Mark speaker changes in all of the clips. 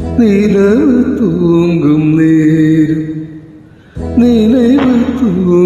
Speaker 1: നിലവ് തൂങ്ങും
Speaker 2: നേരം. നിലവ് തൂങ്ങും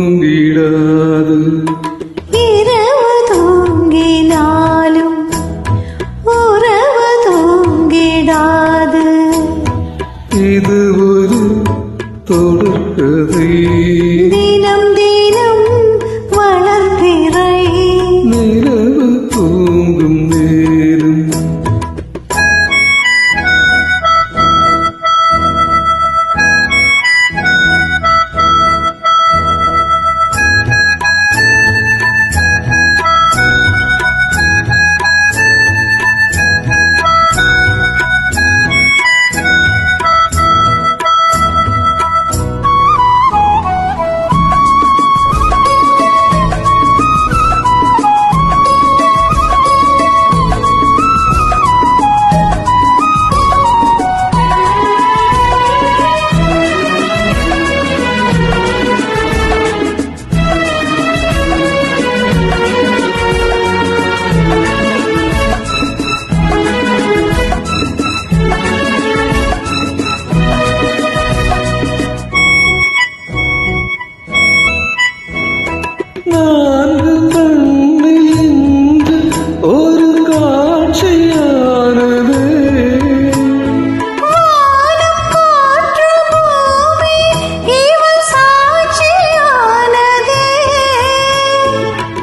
Speaker 2: நான்கு கண்ணிலிருந்து ஒரு காட்சியானது.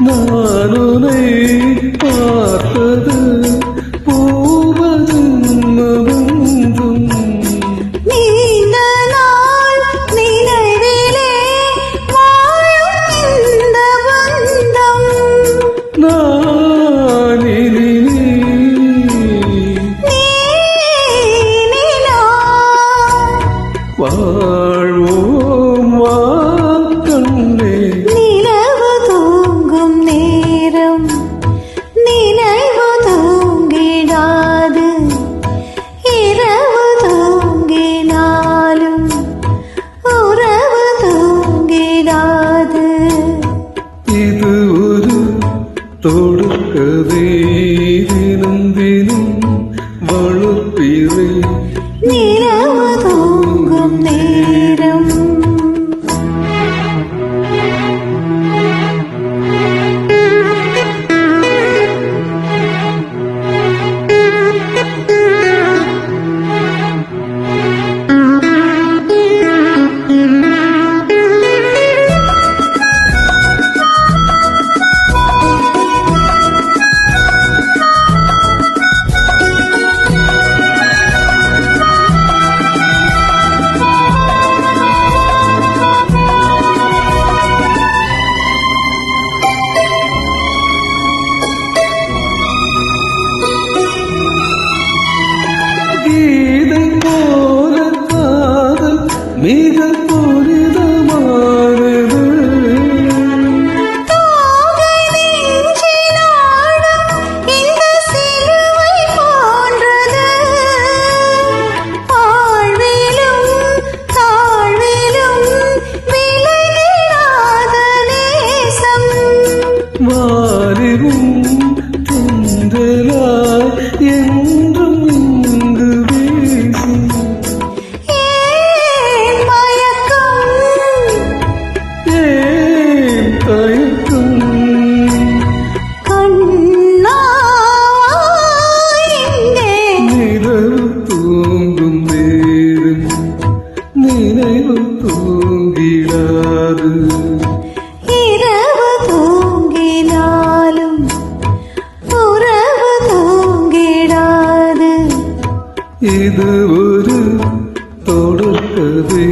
Speaker 2: நானுனை பார்த்தது.
Speaker 1: നിൽക്കതേ
Speaker 2: வாரிவும் துந்தலாய் என்றும் இங்கு வீசி
Speaker 1: ஏன்
Speaker 2: தயக்கம்? நிழல் தூங்கும் நேரம் நினைவு தூங்கிடாது.
Speaker 1: இரவு
Speaker 2: ഇത്
Speaker 1: ഒരു തുടക്കതേ